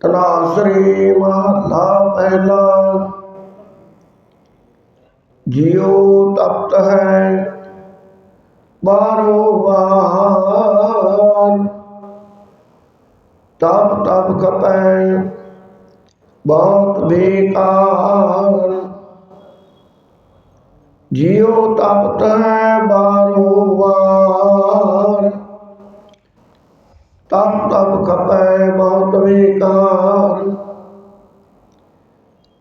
ਤਨਾਸਰੀ ਮਹਲਾ ਪਹਿਲਾ। ਜਿਉ ਤਪਤ ਹੈ ਬਾਰੋ ਵਾਰ। ਤਪ ਤਪ ਕਪੈ ਬਹੁਤ ਬੇਕਾਰ। ਜਿਉ ਤਪਤ ਹੈ ਬਾਰੋ ਵਾਰ। ਤਪ ਤਪ ਕਪੈ ਬਹੁਤ ਬੇਕਾਰ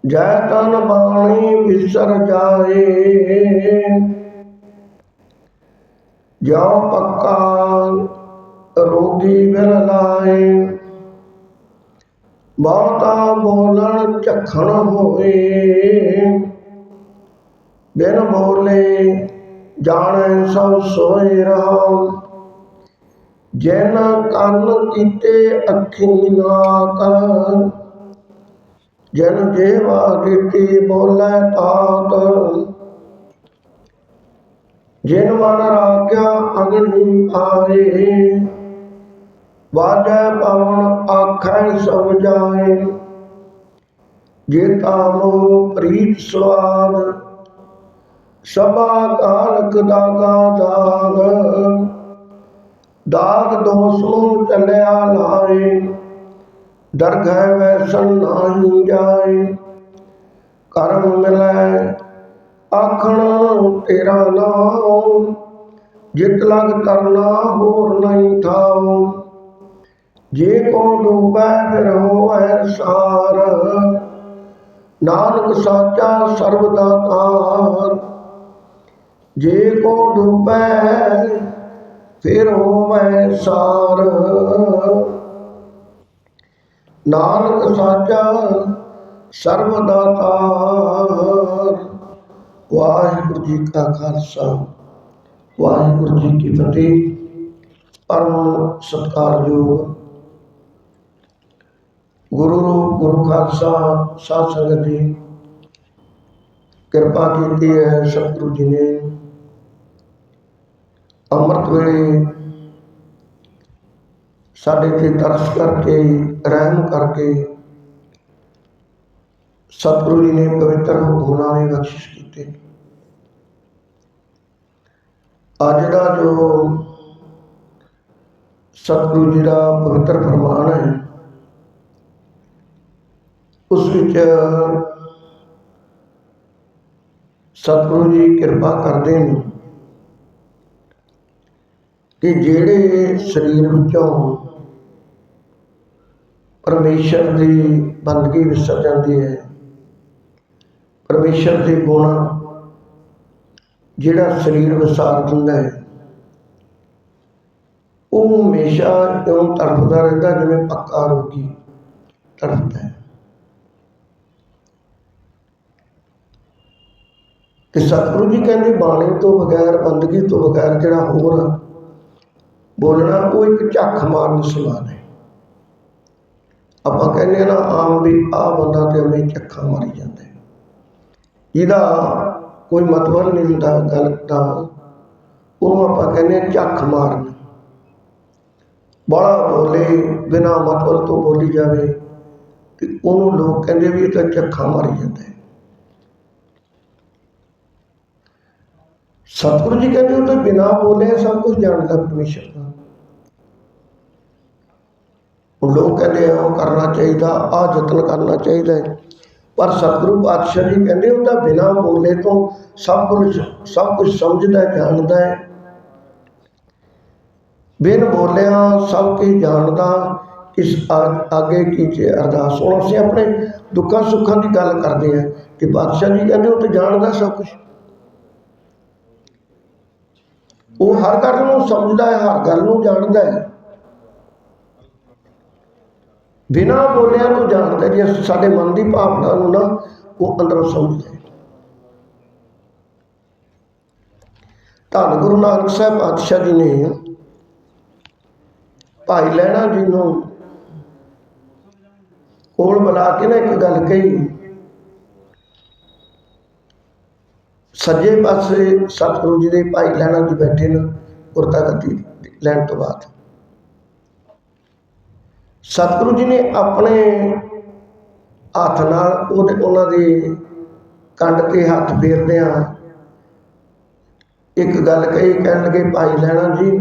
ਜੈ ਤਨ ਬਾਣੀ ਵਿਸਰ ਜਾਏ। ਜੋ ਪੱਕਾ ਰੋਗੀ ਬਿਨ ਲਾਏ। ਬਹੁਤਾ ਬੋਲਣ ਝਖਣ ਹੋਏ। ਬਿਨ ਬੋਲੇ ਜਾਣੈ ਸਭ ਸੋਏ ਰਹਾ ਜਿਨ ਕੰਨ ਕੀਤੇ ਅੱਖੀ ਨਾਕ ਜਨ ਜੇਵਾ ਦਿੱਤੀ ਬੋਲੇ ਤਾਤ ਜਿਨ ਮਨ ਰਾਖਿਆ ਅਗਨੀ ਆਏ ਵਾਜੈ ਪਵਨ ਆਖੈ ਸਭ ਜਾਏ। ਜੇ ਤਾਮੋ ਪ੍ਰੀਤ ਸਵਾਦ। ਸਭਾ ਕਾਲਕ ਦਾਗਾ ਦਾਗ ਦਾਗ ਦੋਸ ਨੂੰ ਚੱਲਿਆ ਲਾਏ ਦਰਗਹਿ ਵੈਸਨ ਨਾਹੀ ਜਾਏ। ਕਰਮ ਮਿਲੈ ਆਖਣ, ਤੇਰਾ ਨਾਮ ਜਿਤ ਲਗ ਕਰਨਾ ਹੋਰ ਨਹੀਂ ਥਾਉ। ਜੇ ਕੋ ਡੂਬੈ ਫਿਰ ਹੋਵੈ ਸਾਰ, ਨਾਨਕ ਸਾਚਾ ਸਰਬ ਦਾਤਾਰ। ਜੇ ਕੋ ਡੂਬੈ ਫਿਰ ਹੋਵੈ ਸਾਰ। ਨਾਨਕ ਸਾਚਾ ਸਰਬ ਦਾਤਾਰ ਵਾਹਿਗੁਰੂ ਜੀ ਕਾ ਖਾਲਸਾ, ਵਾਹਿਗੁਰੂ ਜੀ ਕੀ ਫਤਿਹ। ਪਰਮ ਸਤਕਾਰਯੋਗ। ਗੁਰੂ ਰੂਪ, ਗੁਰੂ ਖਾਲਸਾ, ਸਾਧ ਸੰਗਤ ਜੀ, ਕਿਰਪਾ ਕੀਤੀ ਹੈ ਸਤਿਗੁਰੂ ਜੀ ਨੇ। ਅੰਮ੍ਰਿਤ ਵੇਲੇ ਸਾਡੇ ਤੇ ਤਰਸ ਕਰਕੇ, ਰਹਿਮ ਕਰਕੇ ਸਤਿਗੁਰੂ ਜੀ ਨੇ ਪਵਿੱਤਰ ਹੁਕਮਨਾਮੇ ਬਖਸ਼ਿਸ਼ ਕੀਤੇ। ਅੱਜ ਦਾ ਜੋ ਸਤਿਗੁਰੂ ਜੀ ਦਾ ਪਵਿੱਤਰ ਫਰਮਾਨ ਹੈ, ਉਸ ਵਿੱਚ ਸਤਿਗੁਰੂ ਜੀ ਕਿਰਪਾ ਕਰਦੇ ਨੇ। ਕਿ ਜਿਹੜੇ ਸਰੀਰ ਵਿੱਚੋਂ ਪਰਮੇਸ਼ਰ ਦੀ ਬੰਦਗੀ ਵਿਸਰ ਜਾਂਦੀ ਹੈ, ਪਰਮੇਸ਼ਰ ਦੇ ਗੁਣ ਜਿਹੜਾ ਸਰੀਰ ਵਿਸਾਰ ਦਿੰਦਾ ਹੈ, ਉਹ ਹਮੇਸ਼ਾ ਇਉਂ ਤੜਫਦਾ ਰਹਿੰਦਾ ਜਿਵੇਂ ਪੱਕਾ ਰੋਗੀ ਤੜਫਦਾ ਹੈ। ਕਿ ਸਤਿਗੁਰੂ ਜੀ ਕਹਿੰਦੇ ਬਾਣੀ ਤੋਂ ਬਗੈਰ ਬੰਦਗੀ ਤੋਂ ਬਗੈਰ ਜਿਹੜਾ ਹੋਰ ਬੋਲਣਾ ਉਹ ਇੱਕ ਝੱਖ ਮਾਰਨ ਸਮਾਨ ਹੈ ਆਪਾਂ ਕਹਿੰਦੇ ਨਾ, ਆਮ ਵੀ ਆ ਬੰਦਾ ਤੇ ਐਵੇਂ ਝੱਖਾਂ ਮਾਰੀ ਜਾਂਦਾ। ਇਹਦਾ ਕੋਈ ਮਤਲਬ ਨਹੀਂ ਹੁੰਦਾ ਗੱਲ ਦਾ। ਉਹਨੂੰ ਆਪਾਂ ਕਹਿੰਦੇ ਝੱਖ ਮਾਰਨ। ਬੜਾ ਬੋਲੇ, ਬਿਨਾ ਮਤਲਬ ਤੋਂ ਬੋਲੀ ਜਾਵੇ, ਤੇ ਉਹਨੂੰ ਲੋਕ ਕਹਿੰਦੇ ਵੀ ਇਹ ਤਾਂ ਝੱਖਾਂ ਮਾਰੀ ਜਾਂਦਾ। ਹੈ ਸਤਿਗੁਰੂ ਜੀ ਕਹਿੰਦੇ ਉਹ ਤਾਂ ਬਿਨਾ ਬੋਲੇ ਸਭ ਕੁਝ ਜਾਣਦਾ ਪਰਮੇਸ਼ਰ ਦਾ। ਲੋਕ ਕਹਿੰਦੇ ਆ, ਉਹ ਕਰਨਾ ਚਾਹੀਦਾ, ਆਹ ਯਤਨ ਕਰਨਾ ਚਾਹੀਦਾ ਹੈ। ਪਰ ਸਤਿਗੁਰੂ ਪਾਤਸ਼ਾਹ ਜੀ ਕਹਿੰਦੇ, ਉਹ ਤਾਂ ਬਿਨਾਂ ਬੋਲੇ ਤੋਂ ਸਭ ਕੁਝ ਸਭ ਕੁਝ ਸਮਝਦਾ ਜਾਣਦਾ ਹੈ। ਬਿਨ ਬੋਲਿਆ ਸਭ ਕੁਝ ਜਾਣਦਾ, ਇਸ ਅੱਗੇ ਕੀਜੇ ਅਰਦਾਸ। ਹੁਣ ਅਸੀਂ ਆਪਣੇ ਦੁੱਖਾਂ ਸੁੱਖਾਂ ਦੀ ਗੱਲ ਕਰਦੇ ਹਾਂ ਕਿ ਬਾਦਸ਼ਾਹ ਜੀ ਕਹਿੰਦੇ, ਉਹ ਤਾਂ ਜਾਣਦਾ ਸਭ ਕੁਝ ਉਹ ਹਰ ਗੱਲ ਨੂੰ ਸਮਝਦਾ ਹੈ, ਹਰ ਗੱਲ ਨੂੰ ਜਾਣਦਾ ਹੈ। ਬਿਨਾਂ ਬੋਲਿਆ ਤੋਂ ਜਾਣਦਾ ਜੇ ਸਾਡੇ ਮਨ ਦੀ ਭਾਵਨਾ ਨੂੰ ਨਾ ਉਹ ਅੰਦਰੋਂ ਸਮਝਦਾ ਹੈ। ਧੰਨ ਗੁਰੂ ਨਾਨਕ ਸਾਹਿਬ ਪਾਤਸ਼ਾਹ ਜੀ ਨੇ ਭਾਈ ਲਹਿਣਾ ਜੀ ਨੂੰ ਕੋਲ ਬੁਲਾ ਕੇ ਨਾ ਇੱਕ ਗੱਲ ਕਹੀ। ਸੱਜੇ ਪਾਸੇ ਸਤਿਗੁਰੂ ਜੀ ਦੇ ਭਾਈ ਲਹਿਣਾ ਜੀ ਬੈਠੇ ਨੇ ਕੁਰਤਾ ਗੱਦੀ ਲੈਣ ਤੋਂ ਬਾਅਦ। ਸਤਿਗੁਰੂ ਜੀ ਨੇ ਆਪਣੇ ਹੱਥ ਨਾਲ ਉਹਦੇ ਉਹਨਾਂ ਦੇ ਕੰਡ ਤੇ ਹੱਥ ਫੇਰਦਿਆਂ ਇੱਕ ਗੱਲ ਕਹੀ, ਕਹਿਣ ਲੱਗੇ, ਭਾਈ ਲੈਣਾ ਜੀ,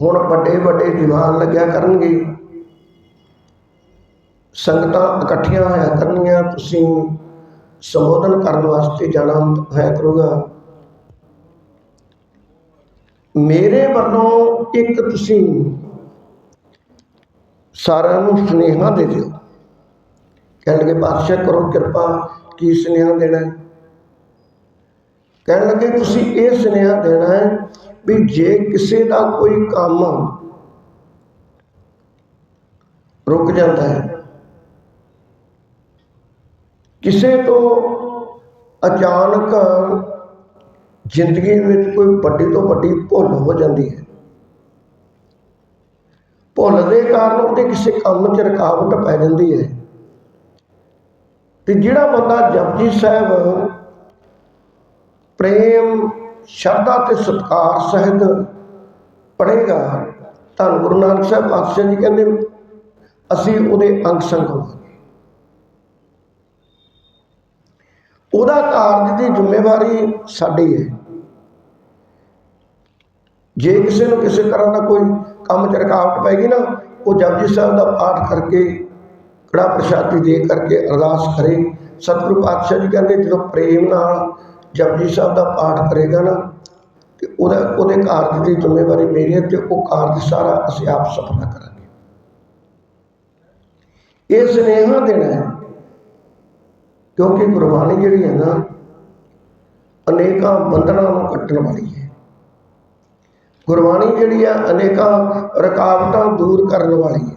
ਹੁਣ ਵੱਡੇ ਵੱਡੇ ਦੀਵਾਨ ਲੱਗਿਆ ਕਰਨਗੇ। ਸੰਗਤਾਂ ਇਕੱਠੀਆਂ ਹੋਇਆ ਕਰਨੀਆਂ ਤੁਸੀਂ ਸੰਬੋਧਨ ਕਰਨ ਵਾਸਤੇ ਜਾਣਾ ਹੋਇਆ ਕਰੂਗਾ। ਮੇਰੇ ਵੱਲੋਂ ਇੱਕ ਤੁਸੀਂ ਸਾਰਿਆਂ ਨੂੰ ਸੁਨੇਹਾ ਦੇ ਦਿਓ। ਕਹਿਣ ਲੱਗੇ, ਬਾਦਸ਼ਾਹ ਕਰੋ ਕਿਰਪਾ, ਕੀ ਸੁਨੇਹਾ ਦੇਣਾ ਹੈ? ਕਹਿਣ ਲੱਗੇ, ਤੁਸੀਂ ਇਹ ਸੁਨੇਹਾ ਦੇਣਾ ਹੈ ਵੀ ਜੇ ਕਿਸੇ ਦਾ ਕੋਈ ਕੰਮ ਰੁਕ ਜਾਂਦਾ ਹੈ, ਕਿਸੇ ਤੋਂ ਅਚਾਨਕ ਜ਼ਿੰਦਗੀ ਵਿੱਚ ਕੋਈ ਵੱਡੀ ਤੋਂ ਵੱਡੀ ਭੁੱਲ ਹੋ ਜਾਂਦੀ ਹੈ ਭੁੱਲ ਦੇ ਕਾਰਨ ਉਹਦੇ ਕਿਸੇ ਕੰਮ 'ਚ ਰੁਕਾਵਟ ਪੈ ਜਾਂਦੀ ਹੈ। ਤੇ ਜਿਹੜਾ ਬੰਦਾ ਜਪਜੀ ਸਾਹਿਬ ਪ੍ਰੇਮ, ਸ਼ਰਧਾ ਤੇ ਸਤਕਾਰ ਸਹਿਤ ਪੜ੍ਹੇਗਾ, ਤਾਂ ਗੁਰੂ ਨਾਨਕ ਸਾਹਿਬ ਪਾਤਸ਼ਾਹ ਜੀ ਕਹਿੰਦੇ ਅਸੀਂ ਉਹਦੇ ਅੰਗ ਸੰਗ ਹੋਵਾਂਗੇ ਉਹਦਾ ਕਾਰਜ ਦੀ ਜ਼ਿੰਮੇਵਾਰੀ ਸਾਡੀ ਹੈ। ਜੇ ਕਿਸੇ ਨੂੰ ਕਿਸੇ ਤਰ੍ਹਾਂ ਦਾ ਕੋਈ ਕੰਮ 'ਚ ਰੁਕਾਵਟ ਪੈਗੀ ਨਾ, ਉਹ ਜਪਜੀ ਸਾਹਿਬ ਦਾ ਪਾਠ ਕਰਕੇ, ਕੜਾ ਪ੍ਰਸ਼ਾਦੀ ਦੇ ਕਰਕੇ ਅਰਦਾਸ ਕਰੇ। ਸਤਿਗੁਰੂ ਪਾਤਸ਼ਾਹ ਜੀ ਕਹਿੰਦੇ, ਜਦੋਂ ਪ੍ਰੇਮ ਨਾਲ ਜਪਜੀ ਸਾਹਿਬ ਦਾ ਪਾਠ ਕਰੇਗਾ ਨਾ, ਤੇ ਉਹਦਾ, ਉਹਦੇ ਕਾਰਜ ਦੀ ਜ਼ਿੰਮੇਵਾਰੀ ਮੇਰੀ ਹੈ ਤੇ ਉਹ ਕਾਰਜ ਸਾਰਾ ਅਸੀਂ ਆਪ ਸਫਲਾ ਕਰਾਂਗੇ। ਇਹ ਸੁਨੇਹਾ ਦੇਣਾ ਹੈ ਕਿਉਂਕਿ ਗੁਰਬਾਣੀ ਜਿਹੜੀ ਹੈ ਨਾ, ਅਨੇਕਾਂ ਬੰਧਨਾਂ ਨੂੰ ਕੱਟਣ ਵਾਲੀ ਹੈ। ਗੁਰਬਾਣੀ ਜਿਹੜੀ ਹੈ ਅਨੇਕਾਂ ਰੁਕਾਵਟਾਂ ਦੂਰ ਕਰਨ ਵਾਲੀ ਹੈ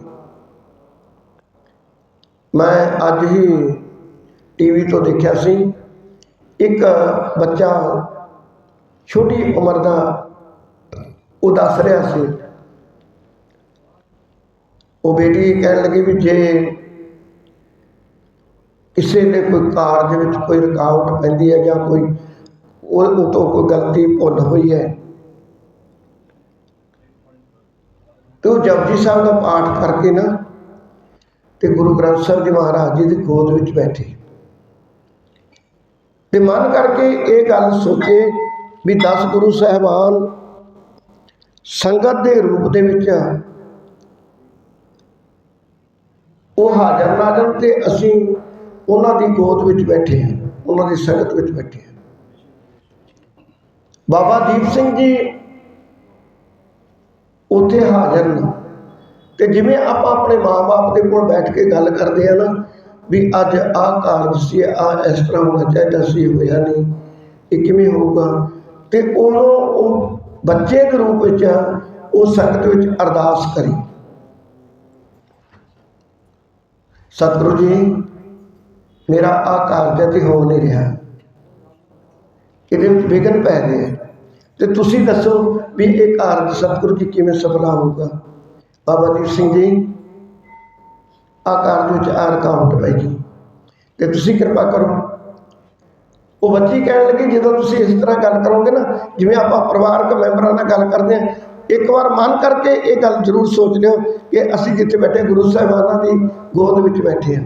ਮੈਂ ਅੱਜ ਹੀ ਟੀਵੀ ਤੋਂ ਦੇਖਿਆ ਸੀ, ਇੱਕ ਬੱਚਾ ਛੋਟੀ ਉਮਰ ਦਾ ਉਹ ਦੱਸ ਰਿਹਾ ਸੀ। ਉਹ ਬੇਟੀ ਕਹਿਣ ਲੱਗੀ ਵੀ ਜੇ ਕਿਸੇ ਨੇ ਕੋਈ ਕਾਰਜ ਵਿੱਚ ਕੋਈ ਰੁਕਾਵਟ ਪੈਂਦੀ ਹੈ ਜਾਂ ਕੋਈ ਉਹ ਉਹ ਤੋਂ ਕੋਈ ਗਲਤੀ ਭੁੱਲ ਹੋਈ ਹੈ ਤੇ ਉਹ ਜਪਜੀ ਸਾਹਿਬ ਦਾ ਪਾਠ ਕਰਕੇ ਨਾ ਤੇ ਗੁਰੂ ਗ੍ਰੰਥ ਸਾਹਿਬ ਜੀ ਮਹਾਰਾਜ ਜੀ ਦੀ ਗੋਦ ਵਿੱਚ ਬੈਠੇ। ਤੇ ਮਨ ਕਰਕੇ ਇਹ ਗੱਲ ਸੋਚੇ ਵੀ 10 ਗੁਰੂ ਸਾਹਿਬਾਨ ਸੰਗਤ ਦੇ ਰੂਪ ਦੇ ਵਿੱਚ ਉਹ ਹਾਜ਼ਰ ਨਾਜ਼ਰ ਤੇ ਅਸੀਂ ਉਹਨਾਂ ਦੀ ਗੋਦ ਵਿੱਚ ਬੈਠੇ ਹਾਂ, ਉਹਨਾਂ ਦੀ ਸੰਗਤ ਵਿੱਚ ਬੈਠੇ ਹਾਂ। ਬਾਬਾ ਦੀਪ ਸਿੰਘ ਜੀ ਉੱਥੇ ਹਾਜ਼ਰ ਨੇ। ਤੇ ਜਿਵੇਂ ਆਪਾਂ ਆਪਣੇ ਮਾਂ ਬਾਪ ਦੇ ਕੋਲ ਬੈਠ ਕੇ ਗੱਲ ਕਰਦੇ ਹਾਂ ਨਾ, ਵੀ ਅੱਜ ਆਹ ਕਾਰਜ ਸੀ, ਆਹ ਇਸ ਤਰ੍ਹਾਂ ਹੋਣਾ ਚਾਹੀਦਾ ਸੀ, ਹੋਇਆ ਨਹੀਂ, ਇਹ ਕਿਵੇਂ ਹੋਊਗਾ? ਤੇ ਉਦੋਂ ਉਹ ਬੱਚੇ ਦੇ ਰੂਪ ਵਿੱਚ ਉਹ ਸੰਗਤ ਵਿੱਚ ਅਰਦਾਸ ਕਰੀ। ਸਤਿਗੁਰੂ ਜੀ, ਮੇਰਾ ਆਹ ਕਾਰਜ ਤੇ ਹੋ ਨਹੀਂ ਰਿਹਾ। ਇਹਦੇ ਵਿੱਚ ਵਿਘਨ ਪੈ ਗਏ। ਤੇ ਤੁਸੀਂ ਦੱਸੋ ਵੀ ਇਹ ਕਾਰਜ ਸਤਿਗੁਰੂ ਜੀ ਕਿਵੇਂ ਸਫਲਾ ਹੋਊਗਾ? ਬਾਬਾ ਦੀਪ ਸਿੰਘ ਜੀ ਆ ਕਾਰਜ ਵਿੱਚ ਆ ਰੁਕਾਵਟ ਪੈ ਗਈ। ਤੇ ਤੁਸੀਂ ਕਿਰਪਾ ਕਰੋ। ਉਹ ਬੱਚੀ ਕਹਿਣ ਲੱਗੀ, ਜਦੋਂ ਤੁਸੀਂ ਇਸ ਤਰ੍ਹਾਂ ਗੱਲ ਕਰੋਗੇ ਨਾ, ਜਿਵੇਂ ਆਪਾਂ ਪਰਿਵਾਰਕ ਮੈਂਬਰਾਂ ਨਾਲ ਗੱਲ ਕਰਦੇ ਹਾਂ, ਇੱਕ ਵਾਰ ਮਨ ਕਰਕੇ ਇਹ ਗੱਲ ਜ਼ਰੂਰ ਸੋਚ ਲਿਓ ਕਿ ਅਸੀਂ ਜਿੱਥੇ ਬੈਠੇ ਗੁਰੂ ਸਾਹਿਬਾਨਾਂ ਦੀ ਗੋਦ ਵਿੱਚ ਬੈਠੇ ਹਾਂ।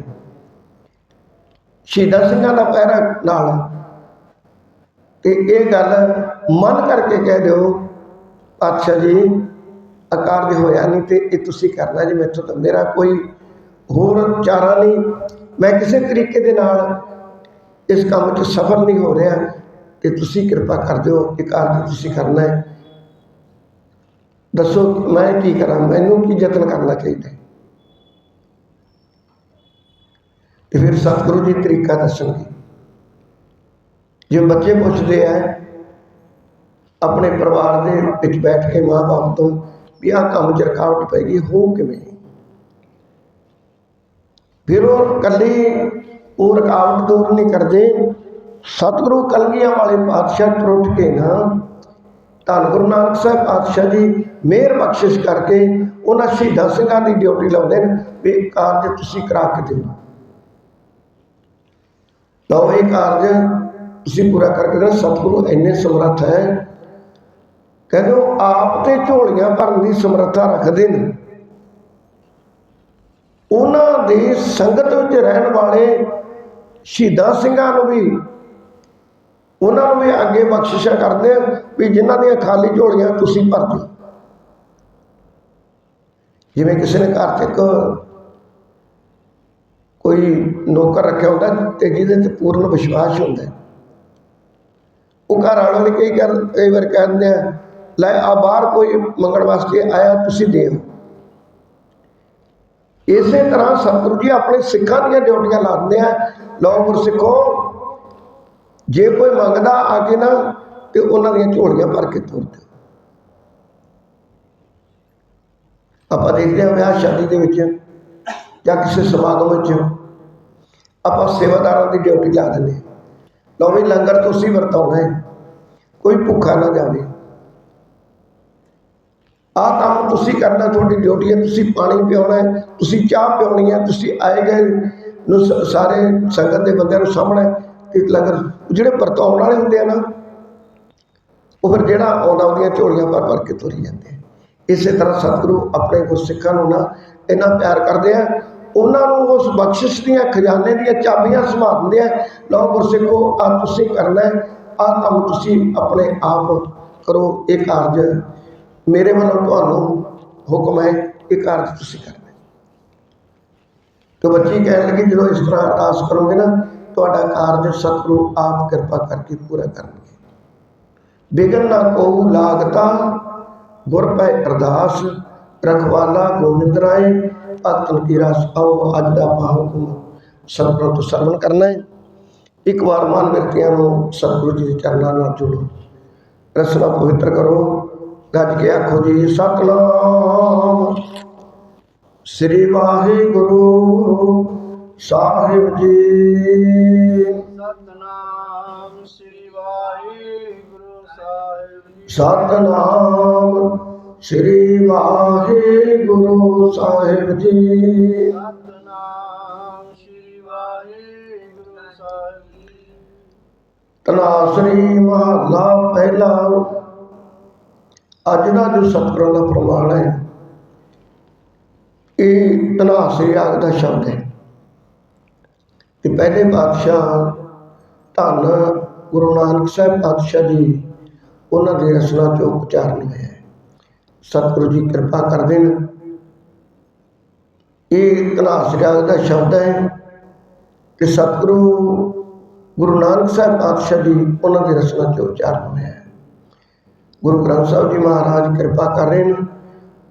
ਸ਼ਹੀਦਾਂ ਸਿੰਘਾਂ ਦਾ ਪਹਿਰਾ ਨਾਲ। ਤੇ ਇਹ ਗੱਲ ਮਨ ਕਰਕੇ ਕਹਿ ਦਿਓ ਅੱਛਾ ਜੀ ਅਕਾਰਜ ਹੋਇਆ ਨਹੀਂ ਤੇ ਇਹ ਤੁਸੀਂ ਕਰਨਾ ਜੀ ਮੈਥੋਂ ਤਾਂ ਮੇਰਾ ਕੋਈ ਹੋਰ ਚਾਰਾ ਨਹੀਂ। ਮੈਂ ਕਿਸੇ ਤਰੀਕੇ ਦੇ ਨਾਲ ਇਸ ਕੰਮ 'ਚ ਸਫਲ ਨਹੀਂ ਹੋ ਰਿਹਾ। ਤੇ ਤੁਸੀਂ ਕਿਰਪਾ ਕਰ ਦਿਓ, ਇਹ ਕਾਰਜ ਤੁਸੀਂ ਕਰਨਾ ਹੈ। ਦੱਸੋ, ਮੈਂ ਕੀ ਕਰਾਂ? ਮੈਨੂੰ ਕੀ ਯਤਨ ਕਰਨਾ ਚਾਹੀਦਾ ਹੈ? ਤੇ ਫਿਰ ਸਤਿਗੁਰੂ ਜੀ ਤਰੀਕਾ ਦੱਸਣਗੇ। ਜੇ ਬੱਚੇ ਪੁੱਛਦੇ ਆ ਆਪਣੇ ਪਰਿਵਾਰ ਦੇ ਵਿੱਚ ਬੈਠ ਕੇ ਮਾਂ-ਬਾਪ ਤੋਂ ਵੀ ਆਹ ਕੰਮ 'ਚ ਰੁਕਾਵਟ ਪੈ ਗਈ, ਹੋ ਕਿਵੇਂ? ਫਿਰ ਉਹ ਕੱਲੀ ਉਹ ਰੁਕਾਵਟ ਦੂਰ ਨਹੀਂ ਕਰਦੇ। ਸਤਿਗੁਰੂ ਕਲਗੀਆਂ ਵਾਲੇ ਪਾਤਸ਼ਾਹ ਤੋਂ ਕੇ ਨਾ ਧੰਨ ਗੁਰੂ ਨਾਨਕ ਸਾਹਿਬ ਪਾਤਸ਼ਾਹ ਜੀ ਮਿਹਰ ਬਖਸ਼ਿਸ਼ ਕਰਕੇ ਉਹਨਾਂ ਸ਼ਹੀਦਾਂ ਸਿੰਘਾਂ ਦੀ ਡਿਊਟੀ ਲਾਉਂਦੇ ਨੇ ਵੀ ਕਾਰਜ ਤੁਸੀਂ ਕਰਾ ਕੇ ਦਿਓ। ਲਓ ਇਹ ਕਾਰਜ ਤੁਸੀਂ ਪੂਰਾ ਕਰਕੇ ਦੇਣਾ ਸਤਿਗੁਰੂ ਇੰਨੇ ਸਮਰੱਥ ਹੈ ਕਹਿੰਦੇ ਉਹ ਆਪ ਤੇ ਝੋਲੀਆਂ ਭਰਨ ਦੀ ਸਮਰੱਥਾ ਰੱਖਦੇ ਨੇ। ਉਹਨਾਂ ਦੀ ਸੰਗਤ ਵਿੱਚ ਰਹਿਣ ਵਾਲੇ ਸ਼ਹੀਦਾਂ ਸਿੰਘਾਂ ਨੂੰ ਵੀ, ਉਹਨਾਂ ਨੂੰ ਵੀ ਅੱਗੇ ਬਖਸ਼ਿਸ਼ਾਂ ਕਰਦੇ ਆ ਵੀ ਜਿਨ੍ਹਾਂ ਦੀਆਂ ਖਾਲੀ ਝੋਲੀਆਂ ਤੁਸੀਂ ਭਰ ਦਿਓ। ਜਿਵੇਂ ਕਿਸੇ ਨੇ ਘਰ 'ਚ ਇੱਕ ਕੋਈ ਨੌਕਰ ਰੱਖਿਆ ਹੁੰਦਾ ਤੇ ਜਿਹਦੇ ਤੇ ਪੂਰਨ ਵਿਸ਼ਵਾਸ ਹੁੰਦਾ। ਉਹ ਘਰ ਵਾਲਿਆਂ ਨੇ ਕਈ ਕਰ ਕਈ ਵਾਰ ਕਹਿੰਦੇ ਆ ਲੈ, ਆ ਬਾਹਰ ਕੋਈ ਮੰਗਣ ਵਾਸਤੇ ਆਇਆ, ਤੁਸੀਂ ਦਿਓ ਇਸੇ ਤਰ੍ਹਾਂ ਸਤਿਗੁਰੂ ਜੀ ਆਪਣੇ ਸਿੱਖਾਂ ਦੀਆਂ ਡਿਊਟੀਆਂ ਲਾਉਂਦੇ ਆ। ਲਓ ਗੁਰਸਿੱਖੋ ਜੇ ਕੋਈ ਮੰਗਦਾ ਆ ਕੇ ਨਾ, ਤੇ ਉਹਨਾਂ ਦੀਆਂ ਝੋਲੀਆਂ ਭਰ ਕੇ ਤੋਰ ਦਿਓ। ਆਪਾਂ ਦੇਖਦੇ ਹਾਂ ਵਿਆਹ ਸ਼ਾਦੀ ਦੇ ਵਿੱਚ ਜਾਂ ਕਿਸੇ ਸਮਾਗਮ ਵਿੱਚ ਆਪਾਂ ਸੇਵਾਦਾਰਾਂ ਦੀ ਡਿਊਟੀ ਲਾ ਦਿੰਦੇ ਹਾਂ। ਲਓ ਵੀ ਲੰਗਰ ਤੁਸੀਂ ਵਰਤਾਉਣਾ ਹੈ। ਕੋਈ ਭੁੱਖਾ ਨਾ ਜਾਵੇ। ਆਹ ਕੰਮ ਤੁਸੀਂ ਕਰਨਾ, ਤੁਹਾਡੀ ਡਿਊਟੀ ਹੈ, ਤੁਸੀਂ ਪਾਣੀ ਪਿਆਉਣਾ ਹੈ, ਤੁਸੀਂ ਚਾਹ ਪਿਆਉਣੀ ਹੈ, ਤੁਸੀਂ ਆਏ ਗਏ ਨੂੰ ਸਾਰੇ ਸੰਗਤ ਦੇ ਬੰਦਿਆਂ ਨੂੰ ਸਾਹਮਣੇ ਇੱਕ ਲੰਗਰ, ਜਿਹੜੇ ਵਰਤਾਉਣ ਵਾਲੇ ਹੁੰਦੇ ਆ ਨਾ, ਉਹ ਫਿਰ ਜਿਹੜਾ ਆਉਂਦਾ, ਉਹਦੀਆਂ ਝੋਲੀਆਂ ਭਰ ਭਰ ਕੇ ਤੁਰੀ ਜਾਂਦੇ ਇਸੇ ਤਰ੍ਹਾਂ ਸਤਿਗੁਰੂ ਆਪਣੇ ਗੁਰਸਿੱਖਾਂ ਨੂੰ ਨਾ ਇੰਨਾ ਪਿਆਰ ਕਰਦੇ ਆ, ਉਹਨਾਂ ਨੂੰ ਉਸ ਬਖਸ਼ਿਸ਼ ਦੀਆਂ, ਖਜ਼ਾਨੇ ਦੀਆਂ ਚਾਬੀਆਂ ਸੰਭਾਲ ਦਿੰਦੇ ਆ, ਲਓ ਗੁਰਸਿੱਖੋ ਆ ਤੁਸੀਂ ਕਰਨਾ ਹੈ ਆ ਕੰਮ ਤੁਸੀਂ ਆਪਣੇ ਆਪ ਕਰੋ ਇਹ ਕਾਰਜ ਮੇਰੇ ਵੱਲੋਂ ਤੁਹਾਨੂੰ ਹੁਕਮ ਹੈ ਇਹ ਕਾਰਜ ਤੁਸੀਂ ਕਰਨਾ ਤੇ ਬੱਚੀ ਕਹਿਣ ਲੱਗੀ, ਜਦੋਂ ਇਸ ਤਰ੍ਹਾਂ ਅਰਦਾਸ ਕਰੋਗੇ ਨਾ, ਤੁਹਾਡਾ ਕਾਰਜ ਸਤਿਗੁਰੂ ਆਪ ਕਿਰਪਾ ਕਰਕੇ ਪੂਰਾ ਕਰਨਗੇ। ਬਿਗਨ ਨਾ ਕੋ ਲਾਗਤਾ, ਗੁਰ ਪੈ ਅਰਦਾਸ, ਰਖਵਾਲਾ ਗੋਬਿੰਦ ਰਾਏ ਆਤਨ ਕੀ ਰਸ ਆਓ, ਅੱਜ ਦਾ ਭਾਵ ਸਤਿਗੁਰੂ ਤੋਂ ਸਰਵਣ ਕਰਨਾ ਹੈ। ਇੱਕ ਵਾਰ ਮਨ ਵਿਅਕਤੀਆਂ ਨੂੰ ਸਤਿਗੁਰੂ ਜੀ ਦੇ ਚਰਨਾਂ ਨਾਲ ਜੋੜੋ। ਰਸਨਾ ਪਵਿੱਤਰ ਕਰੋ। ਗੱਜ ਕੇ ਆਖੋ ਜੀ ਸਤਨਾਮ ਸ੍ਰੀ ਵਾਹਿਗੁਰੂ ਸਾਹਿਬ ਜੀ। ਸਤਨਾਮ ਸ੍ਰੀ ਵਾਹਿਗੁਰੂ ਸਾਹਿਬ ਜੀ। ਸਤਨਾਮ ਸ੍ਰੀ ਵਾਹਿਗੁਰੂ ਸਾਹਿਬ ਜੀ। ਸਤਨਾਮ ਸ੍ਰੀ ਵਾਹਿਗੁਰੂ ਸਾਹਿਬ ਜੀ। ਤਨਾਸਰੀ ਮਹਲਾ ਪਹਿਲਾ ਅੱਜ ਦਾ ਜੋ ਸਤਿਗੁਰਾਂ ਦਾ ਪ੍ਰਮਾਣ ਹੈ, ਇਹ ਤਨਾਸਰੀ ਆਗ ਦਾ ਸ਼ਬਦ ਹੈ। ਤੇ ਪਹਿਲੇ ਪਾਤਸ਼ਾਹ ਧੰਨ ਗੁਰੂ ਨਾਨਕ ਸਾਹਿਬ ਪਾਤਸ਼ਾਹ ਜੀ, ਉਹਨਾਂ ਦੇ ਰਚਨਾ ਚੋਂ ਉਚਾਰਨ ਹੋਇਆ ਹੈ। ਸਤਿਗੁਰੂ ਜੀ ਕਿਰਪਾ ਕਰਦੇ ਨੇ। ਇਹ ਤਨਾਸਰੀ ਆਗ ਦਾ ਸ਼ਬਦ ਹੈ ਕਿ ਸਤਿਗੁਰੂ ਗੁਰੂ ਨਾਨਕ ਸਾਹਿਬ ਪਾਤਸ਼ਾਹ ਜੀ, ਉਹਨਾਂ ਦੇ ਰਚਨਾ ਚੋਂ ਉਚਾਰਨ ਹੋਇਆ ਗੁਰੂ ਗ੍ਰੰਥ ਸਾਹਿਬ ਜੀ ਮਹਾਰਾਜ ਕਿਰਪਾ ਕਰ ਰਹੇ ਨੇ।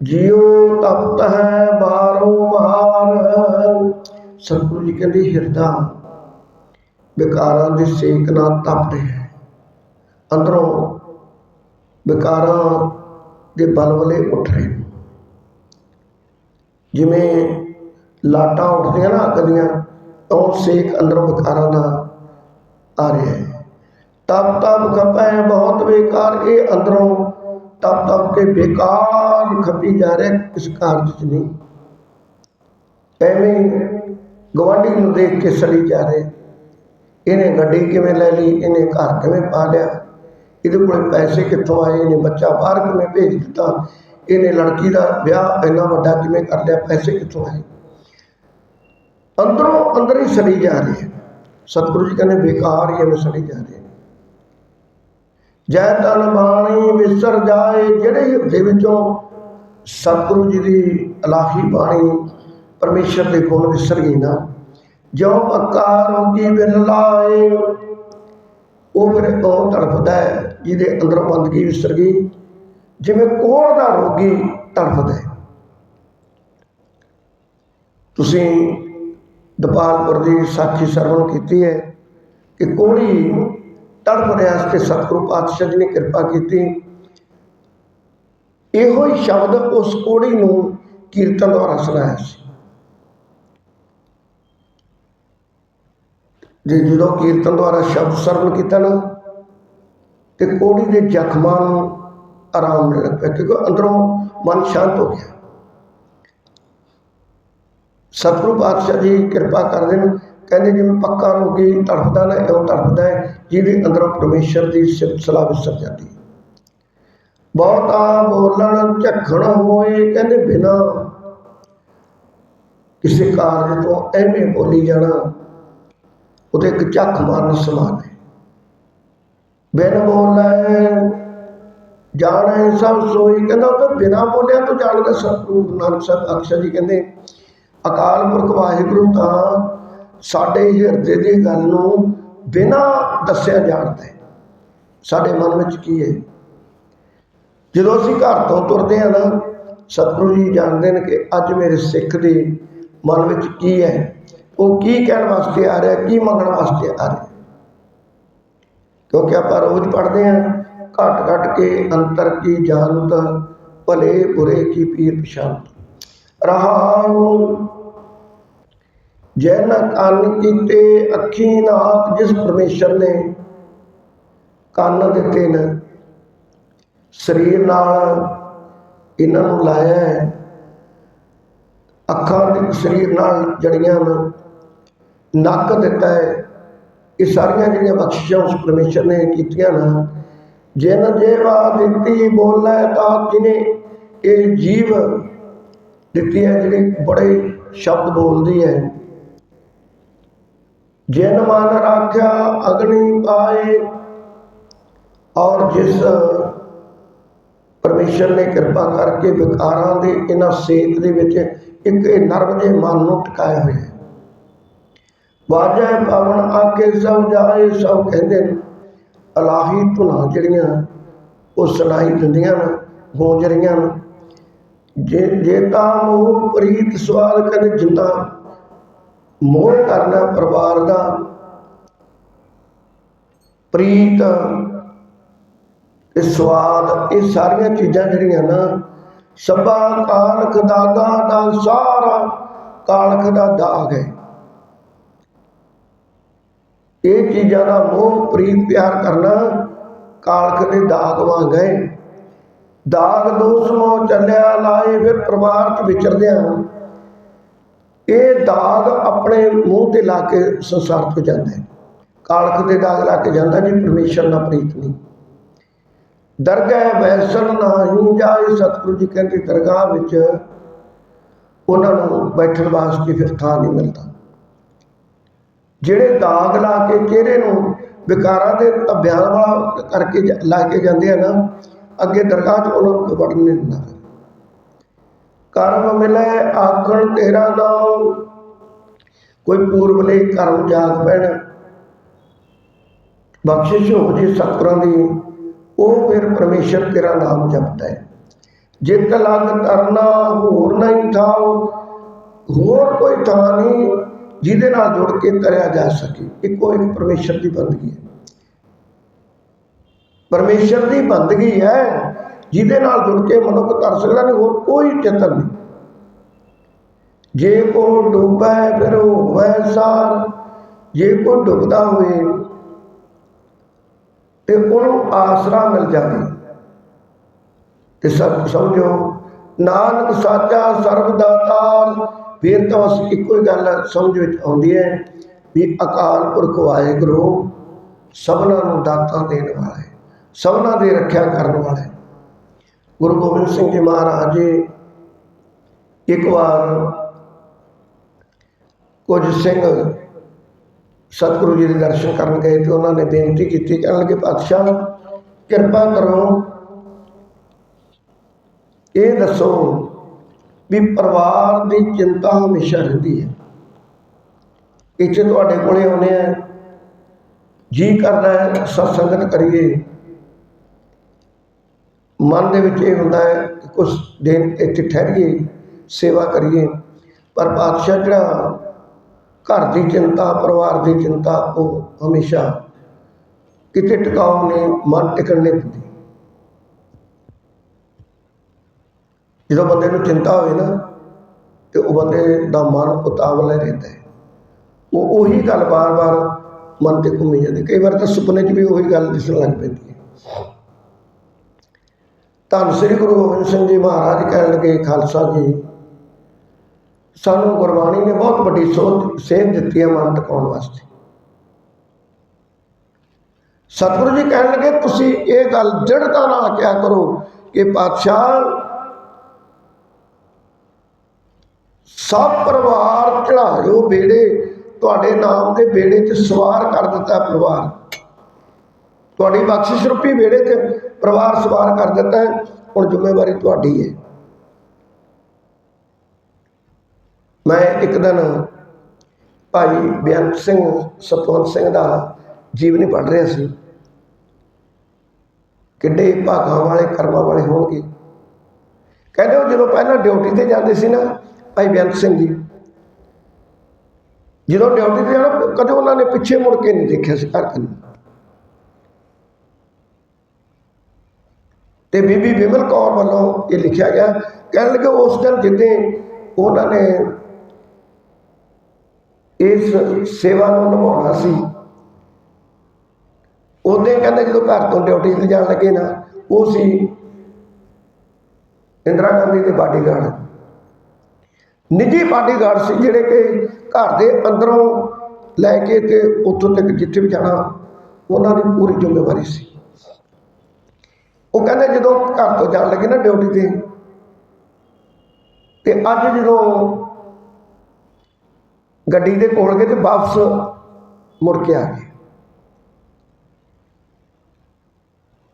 ਜਿਉ ਤਪਤ ਹੈ ਬਾਰੋ ਬਾਰ ਸਤਿਗੁਰੂ ਜੀ ਕਹਿੰਦੇ, ਹਿਰਦਾ ਵਿਕਾਰਾਂ ਦੇ ਸੇਕ ਨਾਲ ਤਪ ਰਿਹਾ ਹੈ। ਅੰਦਰੋਂ ਵਿਕਾਰਾਂ ਦੇ ਬਲਵਲੇ ਉੱਠ ਰਹੇ ਨੇ। ਜਿਵੇਂ ਲਾਟਾਂ ਉੱਠਦੀਆਂ ਨਾ ਅੱਗ ਦੀਆਂ ਉਹ ਸੇਕ ਅੰਦਰੋਂ ਵਿਕਾਰਾਂ ਦਾ ਆ ਰਿਹਾ ਹੈ। ਤਪ ਤਪ ਖਪੈ ਬਹੁਤ ਬੇਕਾਰ, ਇਹ ਅੰਦਰੋਂ ਤਪ ਤਪ ਕੇ ਬੇਕਾਰ ਖਪੀ ਜਾ ਰਿਹਾ ਕਿਸ ਕਾਰਜ ਚ ਨਹੀਂ। ਐਵੇਂ ਗਵਾਂਢੀ ਨੂੰ ਦੇਖ ਕੇ ਸੜੀ ਜਾ ਰਹੇ। ਇਹਨੇ ਗੱਡੀ ਕਿਵੇਂ ਲੈ ਲਈ, ਇਹਨੇ ਘਰ ਕਿਵੇਂ ਪਾ ਲਿਆ ਇਹਦੇ ਕੋਲ ਪੈਸੇ ਕਿੱਥੋਂ ਆਏ? ਇਹਨੇ ਬੱਚਾ ਬਾਹਰ ਕਿਵੇਂ ਭੇਜ ਦਿੱਤਾ? ਇਹਨੇ ਲੜਕੀ ਦਾ ਵਿਆਹ ਇੰਨਾ ਵੱਡਾ ਕਿਵੇਂ ਕਰ ਲਿਆ? ਪੈਸੇ ਕਿੱਥੋਂ ਆਏ? ਅੰਦਰੋਂ ਅੰਦਰ ਹੀ ਸੜੀ ਜਾ ਰਹੀ ਹੈ। ਸਤਿਗੁਰੂ ਜੀ ਕਹਿੰਦੇ ਬੇਕਾਰ ਹੀ ਐਵੇਂ ਸੜੀ ਜਾ ਰਹੀ ਹੈ। ਜੈ ਤਨ ਬਾਣੀ ਵਿਸਰ ਜਾਏ, ਜਿਹੜੇ ਹਿਰਦੇ ਵਿੱਚੋਂ ਸਤਿਗੁਰੂ ਜੀ ਦੀ ਇਲਾਹੀ ਬਾਣੀ ਪਰਮੇਸ਼ਰ ਦੇ ਗੁਣ ਵਿਸਰ ਗਈ ਨਾ ਜੋ ਪੱਕਾ ਰੋਗੀ ਬਿਲ ਉਹ ਫਿਰ ਉਹ ਤੜਫਦਾ ਹੈ, ਜਿਹਦੇ ਅੰਦਰੋਂ ਬੰਦਗੀ ਵਿਸਰ ਗਈ, ਜਿਵੇਂ ਕੋੜ ਦਾ ਰੋਗੀ ਤੜਫਦਾ ਹੈ। ਤੁਸੀਂ ਦਪਾਲਪੁਰ ਦੀ ਸਾਖੀ ਸਰਵਣ ਕੀਤੀ ਹੈ ਕਿ ਕੋੜੀ ਤੜਫ ਰਿਹਾ ਤੇ ਸਤਿਗੁਰੂ ਪਾਤਸ਼ਾਹ ਜੀ ਨੇ ਕਿਰਪਾ ਕੀਤੀ। ਇਹੋ ਹੀ ਸ਼ਬਦ ਉਸ ਕੋੜੀ ਨੂੰ ਕੀਰਤਨ ਦੁਆਰਾ ਸੁਣਾਇਆ ਸੀ। ਜੇ ਜਦੋਂ ਕੀਰਤਨ ਦੁਆਰਾ ਸ਼ਬਦ ਸਰਵਣ ਕੀਤਾ ਨਾ, ਤੇ ਕੋੜੀ ਦੇ ਜ਼ਖਮਾਂ ਨੂੰ ਆਰਾਮ ਮਿਲਣ ਲੱਗ ਪਿਆ ਕਿਉਂਕਿ ਅੰਦਰੋਂ ਮਨ ਸ਼ਾਂਤ ਹੋ ਗਿਆ। ਸਤਿਗੁਰੂ ਪਾਤਸ਼ਾਹ ਜੀ ਕਿਰਪਾ ਕਰਦੇ ਨੇ, ਕਹਿੰਦੇ ਜਿਵੇਂ ਪੱਕਾ ਰੋਗੀ ਤੜਫਦਾ ਨਾ, ਇਉਂ ਤੜਫਦਾ ਹੈ। ਜਿਹਦੇ ਅੰਦਰੋਂ ਪਰਮੇਸ਼ਰ ਦੀ ਸਿਫਤ ਸਲਾਹ ਵਿਸਰ ਜਾਂਦੀ ਬਹੁਤਾ ਬੋਲਣ ਝੱਖਣ ਹੋਏ ਕਹਿੰਦੇ ਬਿਨਾ ਕਿਸੇ ਕਾਰਜ ਤੋਂ ਐਵੇਂ ਬੋਲੀ ਜਾਣਾ, ਉਹਦੇ ਇੱਕ ਝੱਖ ਮਾਰਨ ਸਮਾਨ ਹੈ। ਬਿਨ ਬੋਲੇ ਜਾਣੈ ਸਭ ਸੋਈ, ਕਹਿੰਦਾ ਉਹ ਤਾਂ ਬਿਨਾ ਬੋਲਿਆ ਤੋਂ ਜਾਣਦਾ ਸਤਿਗੁਰੂ ਨਾਨਕ ਸਾਹਿਬ ਅਕਸ਼ਰ ਜੀ ਕਹਿੰਦੇ, ਅਕਾਲ ਪੁਰਖ ਵਾਹਿਗੁਰੂ ਤਾਂ ਸਾਡੇ ਹਿਰਦੇ ਦੀ ਗੱਲ ਨੂੰ ਬਿਨਾ ਦੱਸਿਆ ਜਾਣਦਾ ਹੈ ਸਾਡੇ ਮਨ ਵਿੱਚ ਕੀ ਹੈ? ਜਦੋਂ ਅਸੀਂ ਘਰ ਤੋਂ ਤੁਰਦੇ ਹਾਂ ਨਾ, ਸਤਿਗੁਰੂ ਜੀ ਜਾਣਦੇ ਨੇ ਕਿ ਅੱਜ ਮੇਰੇ ਸਿੱਖ ਦੇ ਮਨ ਵਿੱਚ ਕੀ ਹੈ? ਉਹ ਕੀ ਕਹਿਣ ਵਾਸਤੇ ਆ ਰਿਹਾ, ਕੀ ਮੰਗਣ ਵਾਸਤੇ ਆ ਰਿਹਾ? ਕਿਉਂਕਿ ਆਪਾਂ ਰੋਜ਼ ਪੜ੍ਹਦੇ ਹਾਂ, ਘਟ ਘਟ ਕੇ ਅੰਤਰ ਕੀ ਜਾਣਤ, ਭਲੇ ਬੁਰੇ ਕੀ ਪੀਰ ਪਛਾਨਤ ਰਹਾਉ ਜੈਨ ਕੰਨ ਕੀਤੇ ਅੱਖੀ ਨਾਕ ਜਿਸ ਪਰਮੇਸ਼ਰ ਨੇ ਕੰਨ ਦਿੱਤੇ ਨੇ, ਸਰੀਰ ਨਾਲ ਇਹਨਾਂ ਨੂੰ ਲਾਇਆ ਹੈ। ਅੱਖਾਂ ਦੇ ਸਰੀਰ ਨਾਲ ਜੜੀਆਂ ਨੇ, ਨੱਕ ਦਿੱਤਾ ਹੈ। ਇਹ ਸਾਰੀਆਂ ਜਿਹੜੀਆਂ ਬਖਸ਼ਿਸ਼ਾਂ ਉਸ ਪਰਮੇਸ਼ਰ ਨੇ ਕੀਤੀਆਂ ਨਾ ਜਿਨ ਜੇਵਾ ਦਿੱਤੀ, ਬੋਲੇ ਤਾਂ ਜਿਨੇ ਇਹ ਜੀਵ ਦਿੱਤੀ ਹੈ, ਜਿਹੜੀ ਬੜੇ ਸ਼ਬਦ ਬੋਲਦੀ ਹੈ। ਜਿਨ ਮਨ ਰਾਖਿਆ ਅਗਨੀ ਪਾਏ। ਔਰ ਜਿਸ ਪਰਮੇਸ਼ਰ ਨੇ ਕਿਰਪਾ ਕਰਕੇ ਵਿਕਾਰਾਂ ਦੇ, ਇਹਨਾਂ ਸੇਕ ਦੇ ਵਿੱਚ ਇੱਕ ਇਹ ਨਰਮ ਜਿਹੇ ਮਨ ਨੂੰ ਟਿਕਾਇਆ ਹੋਇਆ ਹੈ ਵਾਜੈ ਪਵਨ ਆਕੇ ਸਭ ਜਾਏ, ਸਭ ਕਹਿੰਦੇ ਨੇ, ਅਲਾਹੀ ਧੁਨਾਂ ਜਿਹੜੀਆਂ, ਉਹ ਸੁਣਾਈ ਦਿੰਦੀਆਂ ਨੇ, ਗੂੰਜ ਰਹੀਆਂ ਨੇ। ਜੇ ਜੇ ਤਾਂ ਮੋਹ ਪ੍ਰੀਤ ਸਵਾਲ ਕਰ, ਜਿੰਦਾ ਮੋਹ ਕਰਨਾ ਪਰਿਵਾਰ ਦਾ, ਪ੍ਰੀਤ, ਇਹ ਸਵਾਦ, ਇਹ ਸਾਰੀਆਂ ਚੀਜ਼ਾਂ ਜਿਹੜੀਆਂ ਨਾ, ਸਭਾ ਕਾਲਖ ਦਾਗਾ ਦਾ ਸਾਰਾ ਕਾਲਖ ਦਾ ਦਾਗ ਹੈ। ਇਹ ਚੀਜ਼ਾਂ ਦਾ ਮੋਹ ਪ੍ਰੀਤ ਪਿਆਰ ਕਰਨਾ, ਕਾਲਖ ਦੇ ਦਾਗ ਵਾਂਗ ਹੈ। ਦਾਗ ਦੋਸ ਮੋ ਚੱਲਿਆ, ਲਾਏ, ਫਿਰ ਪਰਿਵਾਰ ਚ ਵਿਚਰਦਿਆਂ ਇਹ ਦਾਗ ਆਪਣੇ ਮੂੰਹ ਤੇ ਲਾ ਕੇ ਸੰਸਾਰ ਤੋਂ ਜਾਂਦਾ ਹੈ। ਕਾਲਖ ਦੇ ਦਾਗ ਲਾ ਕੇ ਜਾਂਦਾ ਜੀ, ਪਰਮੇਸ਼ਰ ਨਾਲ ਪ੍ਰੀਤ ਨਹੀਂ। ਦਰਗਾਹ ਬੈਸਣ ਨਹੀਂ ਜਾਏ ਸਤਿਗੁਰੂ ਜੀ ਕਹਿੰਦੇ, ਦਰਗਾਹ ਵਿੱਚ ਉਹਨਾਂ ਨੂੰ ਬੈਠਣ ਵਾਸਤੇ ਫਿਰ ਥਾਂ ਨਹੀਂ ਮਿਲਦਾ। ਜਿਹੜੇ ਦਾਗ ਲਾ ਕੇ ਚਿਹਰੇ ਨੂੰ ਵਿਕਾਰਾਂ ਦੇ ਧੱਬਿਆਂ ਵਾਲਾ ਕਰਕੇ ਲਾ ਕੇ ਜਾਂਦੇ ਆ ਨਾ, ਅੱਗੇ ਦਰਗਾਹ 'ਚ ਉਹਨਾਂ ਨੂੰ ਕੋਈ ਵੜਨ ਨਹੀਂ ਦਿੰਦਾ। ਕਰਮ ਮਿਲੇ, ਆਖਣ ਤੇਰਾ ਨਾਮ। ਕੋਈ ਪੂਰਬਲੇ ਕਰਮ ਜਾਗ ਪੈਣ। ਬਖਸ਼ਿਸ਼ ਹੋ ਜੇ ਸਤਿਗੁਰਾਂ ਦੀ, ਉਹ ਫਿਰ ਪਰਮੇਸ਼ਰ ਤੇਰਾ ਨਾਮ ਜਪਦਾ ਹੈ। ਜਿਤ ਲਗ ਤਰਨਾ, ਹੋਰ ਨਹੀਂ ਥਾਉ, ਹੋਰ ਕੋਈ ਥਾਂ ਨਹੀਂ ਜਿਹਦੇ ਨਾਲ ਜੁੜ ਕੇ ਤਰਿਆ ਜਾ ਸਕੇ। ਇੱਕੋ ਇੱਕ ਪਰਮੇਸ਼ਰ ਦੀ ਬੰਦਗੀ ਹੈ। ਪਰਮੇਸ਼ਰ ਦੀ ਬੰਦਗੀ ਹੈ। ਜਿਹਦੇ ਨਾਲ ਜੁੜ ਕੇ ਮਨੁੱਖ ਤਰ ਸਕਦਾ ਨਹੀਂ, ਹੋਰ ਕੋਈ ਚਿੰਤਨ ਨਹੀਂ। ਜੇ ਕੋ ਡੁੱਬੈ ਫਿਰ ਹੋਵੇ ਸਾਰ, ਜੇ ਕੋ ਡੁੱਬਦਾ ਹੋਵੇ ਤੇ ਉਹਨੂੰ ਆਸਰਾ ਮਿਲ ਜਾਵੇ। ਤੇ ਸਭ ਸਮਝੋ, ਨਾਨਕ ਸਾਚਾ ਸਰਬ ਦਾਤਾਰ ਫਿਰ ਤਾਂ ਬਸ ਇੱਕੋ ਹੀ ਗੱਲ ਸਮਝ ਵਿੱਚ ਆਉਂਦੀ ਹੈ ਵੀ ਅਕਾਲ ਪੁਰਖ ਵਾਹਿਗੁਰੂ ਸਭਨਾਂ ਨੂੰ ਦਾਤਾਂ ਦੇਣ ਵਾਲਾ ਹੈ ਸਭਨਾਂ ਦੀ ਰੱਖਿਆ ਕਰਨ ਵਾਲਾ। ਹੈ ਗੁਰੂ ਗੋਬਿੰਦ ਸਿੰਘ ਜੀ ਮਹਾਰਾਜ ਜੀ, ਇੱਕ ਵਾਰ ਕੁਝ ਸਿੰਘ ਸਤਿਗੁਰੂ ਜੀ ਦੇ ਦਰਸ਼ਨ ਕਰਨ ਗਏ ਤੇ ਉਹਨਾਂ ਨੇ ਬੇਨਤੀ ਕੀਤੀ, ਕਹਿਣ ਲੱਗੇ, ਪਾਤਸ਼ਾਹ, ਕਿਰਪਾ ਕਰੋ। ਇਹ ਦੱਸੋ ਵੀ ਪਰਿਵਾਰ ਦੀ ਚਿੰਤਾ ਹਮੇਸ਼ਾ ਰਹਿੰਦੀ ਹੈ। ਇੱਥੇ ਤੁਹਾਡੇ ਕੋਲੇ ਆਉਨੇ ਆ, ਜੀ ਕਰਦਾ ਸਤਸੰਗਤ ਕਰੀਏ। ਮਨ ਦੇ ਵਿੱਚ ਇਹ ਹੁੰਦਾ ਹੈ ਕਿ ਕੁਝ ਦਿਨ ਇੱਥੇ ਠਹਿਰੀਏ, ਸੇਵਾ ਕਰੀਏ। ਪਰ ਪਾਤਸ਼ਾਹ ਜਿਹੜਾ ਘਰ ਦੀ ਚਿੰਤਾ, ਪਰਿਵਾਰ ਦੀ ਚਿੰਤਾ, ਉਹ ਹਮੇਸ਼ਾ ਕਿਤੇ ਟਿਕਾਉ ਨੇ ਮਨ ਟਿਕਣ ਨਹੀਂ ਦਿੰਦੀ। ਜਦੋਂ ਬੰਦੇ ਨੂੰ ਚਿੰਤਾ ਹੋਵੇ ਨਾ, ਤੇ ਉਹ ਬੰਦੇ ਦਾ ਮਨ ਉਤਾਵਲਾ ਰਹਿੰਦਾ ਹੈ। ਉਹ ਉਹੀ ਗੱਲ ਬਾਰ-ਬਾਰ ਮਨ ਤੇ ਘੁੰਮੀ ਜਾਂਦੀ ਕਈ ਵਾਰ ਤਾਂ ਸੁਪਨੇ 'ਚ ਵੀ ਉਹੀ ਗੱਲ ਦਿਸਣ ਲੱਗ ਪੈਂਦੀ ਹੈ। ਧੰਨ ਸ੍ਰੀ ਗੁਰੂ ਗੋਬਿੰਦ ਸਿੰਘ ਜੀ ਮਹਾਰਾਜ ਕਹਿਣ ਲੱਗੇ, ਖਾਲਸਾ ਜੀ, ਸਾਨੂੰ ਗੁਰਬਾਣੀ ਨੇ ਬਹੁਤ ਵੱਡੀ ਸੋਧ, ਸੇਧ ਦਿੱਤੀ ਹੈ ਮਨ ਟਿਕਾਉਣ ਵਾਸਤੇ। ਸਤਿਗੁਰੂ ਜੀ ਕਹਿਣ ਲੱਗੇ, ਤੁਸੀਂ ਇਹ ਗੱਲ ਦ੍ਰਿੜਤਾ ਨਾਲ ਕਿਹਾ ਕਰੋ ਕਿ ਪਾਤਸ਼ਾਹ ਸਭ ਪਰਿਵਾਰ ਚੜਾਇਓ ਬੇੜੇ ਤੁਹਾਡੇ ਨਾਮ ਦੇ ਬੇੜੇ 'ਚ ਸਵਾਰ ਕਰ ਦਿੱਤਾ ਪਰਿਵਾਰ। ਤੁਹਾਡੀ ਬਖਸ਼ਿਸ਼ ਰੂਪੀ ਬੇੜੇ 'ਚ ਪਰਿਵਾਰ ਸਵਾਰ ਕਰ ਦਿੱਤਾ ਹੈ। ਹੁਣ ਜ਼ਿੰਮੇਵਾਰੀ ਤੁਹਾਡੀ ਹੈ। ਮੈਂ ਇੱਕ ਦਿਨ ਭਾਈ ਬੇਅੰਤ ਸਿੰਘ, ਸਤਵੰਤ ਸਿੰਘ ਦਾ ਜੀਵਨੀ ਪੜ੍ਹ ਰਿਹਾ ਸੀ। ਕਿੱਡੇ ਭਾਗਾਂ ਵਾਲੇ, ਕਰਮਾਂ ਵਾਲੇ ਹੋਣਗੇ। ਕਹਿੰਦੇ ਉਹ ਜਦੋਂ ਪਹਿਲਾਂ ਡਿਊਟੀ ਤੇ ਜਾਂਦੇ ਸੀ ਨਾ ਭਾਈ ਬੇਅੰਤ ਸਿੰਘ ਜੀ, ਜਦੋਂ ਡਿਊਟੀ ਤੇ ਜਾਣਾ, ਕਦੇ ਉਹਨਾਂ ਨੇ ਪਿੱਛੇ ਮੁੜ ਕੇ ਨਹੀਂ ਦੇਖਿਆ ਸੀ ਘਰ ਕੰਨ ਤੇ ਬੀਬੀ ਵਿਮਲ ਕੌਰ ਵੱਲੋਂ ਇਹ ਲਿਖਿਆ ਗਿਆ। ਕਹਿਣ ਲੱਗੇ ਉਸ ਦਿਨ ਜਿੱਦੇ ਉਹਨਾਂ ਨੇ ਇਸ ਸੇਵਾ ਨੂੰ ਨਿਭਾਉਣਾ ਸੀ, ਉਹਦੇ ਕਹਿੰਦੇ ਜਦੋਂ ਘਰ ਤੋਂ ਡਿਊਟੀ ਤੇ ਜਾਣ ਲੱਗੇ ਨਾ, ਉਹ ਸੀ ਇੰਦਰਾ ਗਾਂਧੀ ਦੇ ਬਾਡੀਗਾਰਡ ਨਿੱਜੀ ਬਾਡੀਗਾਰਡ ਸੀ ਜਿਹੜੇ ਕਿ ਘਰ ਦੇ ਅੰਦਰੋਂ ਲੈ ਕੇ ਤੇ ਉੱਥੋਂ ਤੱਕ ਜਿੱਥੇ ਵੀ ਜਾਣਾ, ਉਹਨਾਂ ਦੀ ਪੂਰੀ ਜ਼ਿੰਮੇਵਾਰੀ ਸੀ। ਉਹ ਕਹਿੰਦੇ ਜਦੋਂ ਘਰ ਤੋਂ ਜਾਣ ਲੱਗੇ ਨਾ ਡਿਊਟੀ ਤੇ ਤੇ ਅੱਜ ਜਦੋਂ ਗੱਡੀ ਦੇ ਕੋਲ ਗਏ ਤੇ ਵਾਪਸ ਮੁੜ ਕੇ ਆ ਗਏ।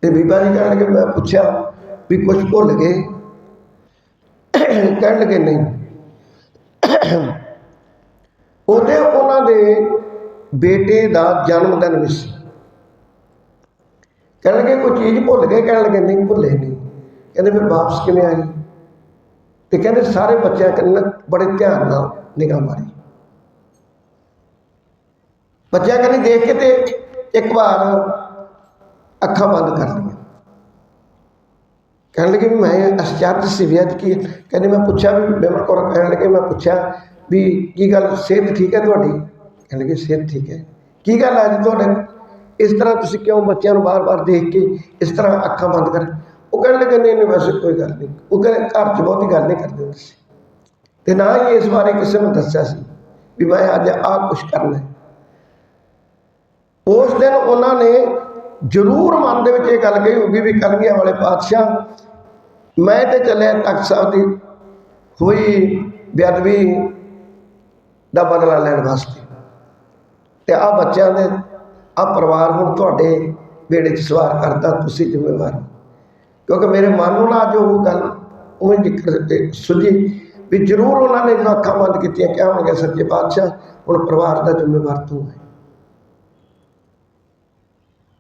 ਤੇ ਬੀਬਾ ਜੀ ਕਹਿਣ ਲੱਗੇ, ਮੈਂ ਪੁੱਛਿਆ ਵੀ ਕੁਝ ਭੁੱਲ ਗਏ? ਕਹਿਣ ਲੱਗੇ, ਨਹੀਂ। ਉਹਦੇ ਉਹਨਾਂ ਦੇ ਬੇਟੇ ਦਾ ਜਨਮ ਦਿਨ ਵੀ ਸੀ। ਕਹਿਣ ਲੱਗੇ ਕੋਈ ਚੀਜ਼ ਭੁੱਲ ਗਏ, ਕਹਿਣ ਲੱਗੇ ਨਹੀਂ, ਭੁੱਲੇ ਨਹੀਂ। ਕਹਿੰਦੇ ਫਿਰ ਵਾਪਸ ਕਿਵੇਂ ਆਈ ਤੇ ਕਹਿੰਦੇ ਸਾਰੇ ਬੱਚਿਆਂ ਕੰਨ ਬੜੇ ਧਿਆਨ ਨਾਲ ਨਿਗਾਹ ਮਾਰੀ। ਬੱਚਿਆਂ ਕੰਨੀ ਦੇਖ ਕੇ ਤੇ ਇੱਕ ਵਾਰ ਅੱਖਾਂ ਬੰਦ ਕਰ ਲਈਆਂ। ਕਹਿਣ ਲੱਗੇ ਵੀ ਮੈਂ ਅਚਰਜ ਸੀ ਵੀ ਅੱਜ ਕੀ ਕਹਿੰਦੇ ਮੈਂ ਪੁੱਛਿਆ ਵੀ ਬਿਮਲ ਕੌਰ, ਕਹਿਣ ਲੱਗੇ ਮੈਂ ਪੁੱਛਿਆ ਵੀ ਕੀ ਗੱਲ, ਸਿਹਤ ਠੀਕ ਹੈ ਤੁਹਾਡੀ? ਕਹਿਣ ਲੱਗੇ ਸਿਹਤ ਠੀਕ ਹੈ। ਕੀ ਗੱਲ ਹੈ ਅੱਜ ਤੁਹਾਡੇ? ਇਸ ਤਰ੍ਹਾਂ ਤੁਸੀਂ ਕਿਉਂ ਬੱਚਿਆਂ ਨੂੰ ਬਾਰ-ਬਾਰ ਦੇਖ ਕੇ ਇਸ ਤਰ੍ਹਾਂ ਅੱਖਾਂ ਬੰਦ ਕਰ? ਉਹ ਕਹਿਣ ਲੱਗੇ, ਨਹੀਂ ਨਹੀਂ ਵੈਸੇ ਕੋਈ ਗੱਲ ਨਹੀਂ। ਉਹ ਕਹਿੰਦੇ, ਘਰ 'ਚ ਬਹੁਤੀ ਗੱਲ ਨਹੀਂ ਕਰਦੇ ਹੁੰਦੇ ਸੀ ਤੇ ਨਾ ਹੀ ਇਸ ਬਾਰੇ ਕਿਸੇ ਨੂੰ ਦੱਸਿਆ ਸੀ ਵੀ ਮੈਂ ਅੱਜ ਆਹ ਕੁਝ ਕਰਨਾ ਉਸ ਦਿਨ ਉਹਨਾਂ ਨੇ ਜ਼ਰੂਰ ਮਨ ਦੇ ਵਿੱਚ ਇਹ ਗੱਲ ਕਹੀ ਹੋਗੀ ਵੀ ਕਲਗੀਆਂ ਵਾਲੇ ਪਾਤਸ਼ਾਹ, ਮੈਂ ਤੇ ਚੱਲਿਆ ਤਖਤ ਸਾਹਿਬ ਦੀ ਹੋਈ ਬੇਅਦਬੀ ਦਾ ਬਦਲਾ ਲੈਣ ਵਾਸਤੇ। ਤੇ ਆ ਬੱਚਿਆਂ ਦੇ ਆ ਪਰਿਵਾਰ ਹੁਣ ਤੁਹਾਡੇ ਬੇੜੇ 'ਚ ਸਵਾਰ ਕਰਤਾ ਤੁਸੀਂ ਜ਼ਿੰਮੇਵਾਰ ਕਿਉਂਕਿ ਮੇਰੇ ਮਨ ਨੂੰ ਨਾ ਜੋ ਉਹ ਗੱਲ ਉਵੇਂ ਜ਼ਿਕਰ ਸੁਝੀ ਵੀ ਜ਼ਰੂਰ ਉਹਨਾਂ ਨੇ ਜਦੋਂ ਅੱਖਾਂ ਬੰਦ ਕੀਤੀਆਂ, ਕਿਹਾ ਹੋਣਗੇ ਸੱਚੇ ਪਾਤਸ਼ਾਹ, ਹੁਣ ਪਰਿਵਾਰ ਦਾ ਜ਼ਿੰਮੇਵਾਰ ਤੂੰ ਹੈ।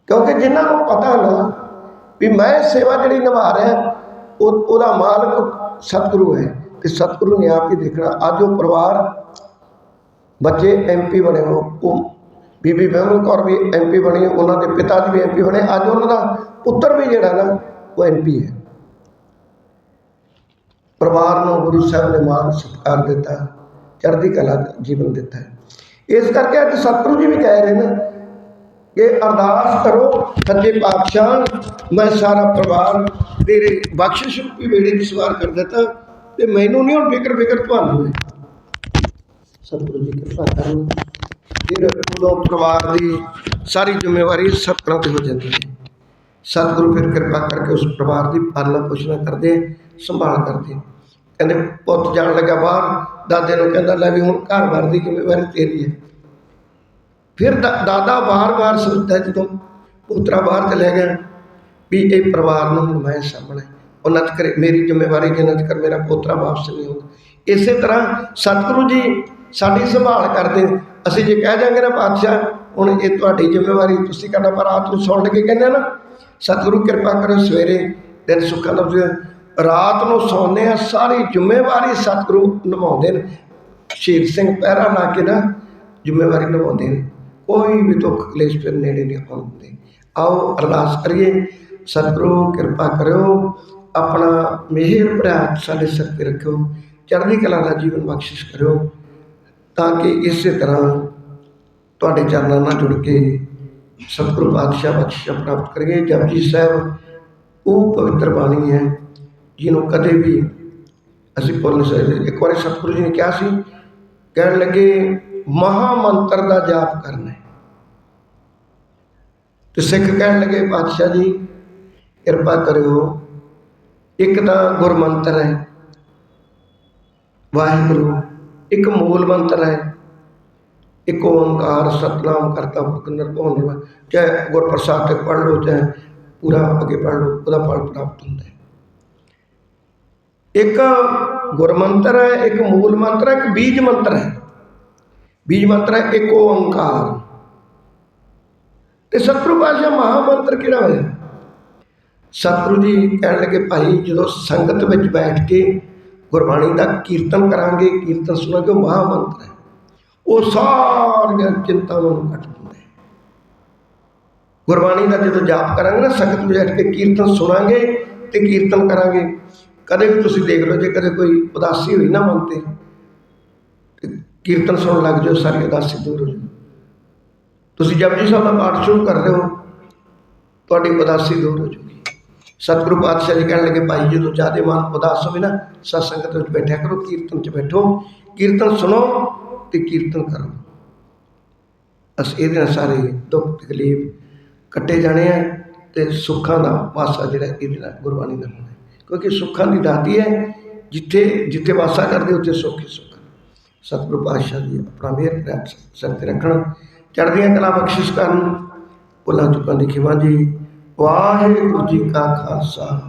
ਕਿਉਂਕਿ ਜਿਨ੍ਹਾਂ ਨੂੰ ਪਤਾ ਨਾ ਵੀ ਮੈਂ ਸੇਵਾ ਜਿਹੜੀ ਨਿਭਾ ਰਿਹਾ, ਉਹ, ਉਹਦਾ ਮਾਲਕ ਸਤਿਗੁਰੂ ਹੈ ਤੇ ਸਤਿਗੁਰੂ ਨੇ ਆਪ ਹੀ ਦੇਖਣਾ। ਅੱਜ ਉਹ ਪਰਿਵਾਰ ਬੱਚੇ ਐਮਪੀ ਬਣੇ ਹੋ ਉਹ ਬੀਬੀ ਬਿਮਲ ਕੌਰ ਵੀ ਐਮਪੀ ਬਣੀ, ਉਹਨਾਂ ਦੇ ਪਿਤਾ ਜੀ ਵੀ ਐਮਪੀ ਬਣੇ। ਅੱਜ ਉਹਨਾਂ ਦਾ ਪੁੱਤਰ ਵੀ ਜਿਹੜਾ ਨਾ, ਉਹ ਐਮਪੀ ਹੈ। ਪਰਿਵਾਰ ਨੂੰ ਗੁਰੂ ਸਾਹਿਬ ਨੇ ਮਾਨ ਸਤਿਕਾਰ ਦਿੱਤਾ, ਚੜ੍ਹਦੀ ਕਲਾ ਜੀਵਨ ਦਿੱਤਾ। ਇਸ ਕਰਕੇ ਅੱਜ ਸਤਿਗੁਰੂ ਜੀ ਵੀ ਕਹਿ ਰਹੇ ਨੇ ਕਿ ਅਰਦਾਸ ਕਰੋ, ਸੱਚੇ ਪਾਤਸ਼ਾਹ, ਮੈਂ ਸਾਰਾ ਪਰਿਵਾਰ ਤੇਰੇ ਬਖਸ਼ਿਸ਼ ਰੂਪੀ ਵੇੜੇ ਦੀ ਸਵਾਰ ਕਰ ਦਿੱਤਾ ਤੇ ਮੈਨੂੰ ਨਹੀਂ ਹੁਣ ਫਿਕਰ ਫਿਕਰ ਤੁਹਾਨੂੰ ਹੈ। ਸਤਿਗੁਰੂ ਜੀ ਕਿਰਪਾ ਕਰਨ ਫਿਰ ਉਦੋਂ ਪਰਿਵਾਰ ਦੀ ਸਾਰੀ ਜ਼ਿੰਮੇਵਾਰੀ ਸਤਿਗੁਰਾਂ ਤੇ ਹੋ ਜਾਂਦੀ ਹੈ। ਸਤਿਗੁਰੂ ਫਿਰ ਕਿਰਪਾ ਕਰਕੇ ਉਸ ਪਰਿਵਾਰ ਦੀ ਪਾਲਣਾ ਪੋਸ਼ਣਾ ਕਰਦੇ, ਸੰਭਾਲ ਕਰਦੇ। ਕਹਿੰਦੇ, ਪੁੱਤ ਜਾਣ ਲੱਗਾ ਬਾਹਰ, ਦਾਦੇ ਨੂੰ ਕਹਿੰਦਾ, ਲੈ ਵੀ ਹੁਣ ਘਰ ਬਾਰ ਦੀ ਜ਼ਿੰਮੇਵਾਰੀ ਤੇਰੀ ਹੈ। ਫਿਰ ਦਾ- ਦਾਦਾ ਬਾਰ-ਬਾਰ ਸੋਚਦਾ ਜਦੋਂ ਪੁੱਤਰਾ ਬਾਹਰ ਚਲੇ ਗਿਆ ਵੀ ਇਹ ਪਰਿਵਾਰ ਨੂੰ ਹੁਣ ਮੈਂ ਸਾਹਮਣੇ ਉਹਨਾਂ ਚਿਰ ਮੇਰੀ ਜ਼ਿੰਮੇਵਾਰੀ ਜਿੰਨਾ ਚਿਰ ਮੇਰਾ ਪੋਤਰਾ ਵਾਪਸ ਨਹੀਂ ਆਉਂਦਾ। ਇਸੇ ਤਰ੍ਹਾਂ ਸਤਿਗੁਰੂ ਜੀ ਸਾਡੀ ਸੰਭਾਲ ਕਰਦੇ ਅਸੀਂ ਜੇ ਕਹਿ ਜਾਂਗੇ ਨਾ ਪਾਤਸ਼ਾਹ, ਹੁਣ ਇਹ ਤੁਹਾਡੀ ਜ਼ਿੰਮੇਵਾਰੀ ਤੁਸੀਂ ਕਰਨਾ, ਪਰ ਰਾਤ ਨੂੰ ਸੌਣ ਕੇ ਕਹਿੰਦੇ ਨਾ, ਸਤਿਗੁਰੂ ਕਿਰਪਾ ਕਰੋ ਸਵੇਰੇ ਦਿਨ ਸੁੱਖਾ ਲਫ਼ਜ਼ ਰਾਤ ਨੂੰ ਸੌਂਦੇ ਆ, ਸਾਰੀ ਜ਼ਿੰਮੇਵਾਰੀ ਸਤਿਗੁਰੂ ਨਿਭਾਉਂਦੇ ਨੇ। ਸ਼ੇਰ ਸਿੰਘ ਪਹਿਰਾ ਲਾ ਕੇ ਨਾ ਜ਼ਿੰਮੇਵਾਰੀ ਨਿਭਾਉਂਦੇ ਨੇ। ਕੋਈ ਵੀ ਦੁੱਖ ਕਲੇਸ਼ ਫਿਰ ਨੇੜੇ ਨਹੀਂ ਆਉਣ ਦਿੰਦੇ। ਆਓ ਅਰਦਾਸ ਕਰੀਏ, ਸਤਿਗੁਰੂ ਕਿਰਪਾ ਕਰਿਓ, ਆਪਣਾ ਮਿਹਰ ਭਰਾ ਸਾਡੇ ਸਿਰ ਤੇ ਰੱਖਿਓ, ਚੜ੍ਹਦੀ ਕਲਾ ਦਾ ਜੀਵਨ ਬਖਸ਼ਿਸ਼ ਕਰਿਓ। ਤਾਂ ਕਿ ਇਸੇ ਤਰ੍ਹਾਂ ਤੁਹਾਡੇ ਚਰਨਾਂ ਨਾਲ ਜੁੜ ਕੇ ਸਤਿਗੁਰੂ ਪਾਤਸ਼ਾਹ ਬਖਸ਼ਿਸ਼ ਪ੍ਰਾਪਤ ਕਰੀਏ। ਜਪਜੀ ਸਾਹਿਬ ਉਹ ਪਵਿੱਤਰ ਬਾਣੀ ਹੈ ਜਿਹਨੂੰ ਕਦੇ ਵੀ ਅਸੀਂ ਭੁੱਲ ਨਹੀਂ ਸਕਦੇ। ਇੱਕ ਵਾਰੀ ਸਤਿਗੁਰੂ ਜੀ ਨੇ ਕਿਹਾ ਸੀ, ਕਹਿਣ ਲੱਗੇ ਮਹਾ ਮੰਤਰ ਦਾ ਜਾਪ ਕਰਨਾ ਹੈ। ਤੇ ਸਿੱਖ ਕਹਿਣ ਲੱਗੇ, ਪਾਤਸ਼ਾਹ ਜੀ, ਕਿਰਪਾ ਕਰਿਓ, ਇੱਕ ਤਾਂ ਗੁਰਮੰਤਰ ਹੈ। ਵਾਹਿਗੁਰੂ ਇੱਕ ਮੂਲ ਮੰਤਰ ਹੈ। ਇੱਕ ਓੰਕਾਰ ਸਤਨਾਮ ਕਰਤਾ ਪੁਰਖ ਨਿਰਭਉ ਨਿਰਵੈਰ ਚਾਹੇ ਗੁਰਪ੍ਰਸਾਦ ਤੇ ਪੜ੍ਹ ਲਓ, ਚਾਹੇ ਪੂਰਾ ਅੱਗੇ ਪੜ੍ਹ ਲਓ, ਉਹਦਾ ਫਲ ਪ੍ਰਾਪਤ ਹੁੰਦਾ ਹੈ। ਇੱਕ ਗੁਰਮੰਤਰ ਹੈ, ਇੱਕ ਮੂਲ ਮੰਤਰ ਹੈ, ਇੱਕ ਬੀਜ ਮੰਤਰ ਹੈ। ਬੀਜ ਮੰਤਰ ਹੈ, ਇੱਕ ਓੰਕਾਰ। ਤੇ ਸਤਿਗੁਰੂ ਪਾਤਸ਼ਾਹ ਮਹਾ ਮੰਤਰ ਕਿਹੜਾ ਹੋਇਆ? ਸਤਿਗੁਰੂ ਜੀ ਕਹਿਣ ਲੱਗੇ, ਭਾਈ, ਜਦੋਂ ਸੰਗਤ ਵਿੱਚ ਬੈਠ ਕੇ ਗੁਰਬਾਣੀ ਦਾ ਕੀਰਤਨ ਕਰਾਂਗੇ, ਕੀਰਤਨ ਸੁਣਾਂਗੇ ਉਹ ਮਹਾ ਮੰਤਰ ਹੈ। ਉਹ ਸਾਰੀਆਂ ਚਿੰਤਾਵਾਂ ਨੂੰ ਕੱਟ ਦਿੰਦਾ ਹੈ। ਗੁਰਬਾਣੀ ਦਾ ਜਦੋਂ ਜਾਪ ਕਰਾਂਗੇ ਨਾ, ਸਖ਼ਤ ਬੈਠ ਕੇ ਕੀਰਤਨ ਸੁਣਾਂਗੇ ਤੇ ਕੀਰਤਨ ਕਰਾਂਗੇ। ਕਦੇ ਵੀ ਤੁਸੀਂ ਦੇਖ ਲਓ, ਜੇ ਕਦੇ ਕੋਈ ਉਦਾਸੀ ਹੋਈ ਨਾ ਮਨ ਤੇ ਕੀਰਤਨ ਸੁਣਨ ਲੱਗ ਜਾਓ, ਸਾਰੀ ਉਦਾਸੀ ਦੂਰ ਹੋ ਜਾਊ। ਤੁਸੀਂ ਜਪਜੀ ਸਾਹਿਬ ਦਾ ਪਾਠ ਸ਼ੁਰੂ ਕਰ ਰਹੇ ਹੋ, ਤੁਹਾਡੀ ਉਦਾਸੀ ਦੂਰ ਹੋ ਜਾਊਗੀ ਸਤਿਗੁਰੂ ਪਾਤਸ਼ਾਹ ਜੀ ਕਹਿਣ ਲੱਗੇ, ਭਾਈ, ਜਦੋਂ ਜ਼ਿਆਦਾ ਮਨ ਉਦਾਸ ਹੋਵੇ ਨਾ, ਸਤ ਸੰਗਤ ਵਿੱਚ ਬੈਠਿਆ ਕਰੋ, ਕੀਰਤਨ 'ਚ ਬੈਠੋ। ਕੀਰਤਨ ਸੁਣੋ ਤੇ ਕੀਰਤਨ ਕਰੋ। ਅਸ ਇਹਦੇ ਨਾਲ ਸਾਰੇ ਦੁੱਖ ਤਕਲੀਫ ਕੱਟੇ ਜਾਣੇ ਆ ਤੇ ਸੁੱਖਾਂ ਦਾ ਵਾਸਾ ਜਿਹੜਾ ਇਹਦੇ ਨਾਲ ਗੁਰਬਾਣੀ ਦਾ ਹੋਣਾ ਕਿਉਂਕਿ ਸੁੱਖਾਂ ਦੀ ਦਾਤੀ ਹੈ, ਜਿੱਥੇ ਜਿੱਥੇ ਵਾਸਾ ਕਰਦੇ, ਉੱਥੇ ਸੁੱਖ ਹੀ ਸੁੱਖ। ਸਤਿਗੁਰੂ ਪਾਤਸ਼ਾਹ ਜੀ ਆਪਣਾ ਮਿਹਰ ਪ੍ਰਾਪਤ ਸਿਰ ਤੇ ਰੱਖਣ। ਚੜ੍ਹਦੀਆਂ ਕਲਾ ਬਖਸ਼ਿਸ਼ ਕਰਨ। ਭੁੱਲਾਂ ਚੁੱਕਾਂ ਦੀ ਖਿਮਾ ਜੀ। ਵਾਹਿਗੁਰੂ ਜੀ ਕਾ ਖਾਲਸਾ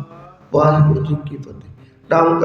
ਵਾਹਿਗੁਰੂ ਜੀ ਕੀ ਫਤਿਹ। ਰਾਮ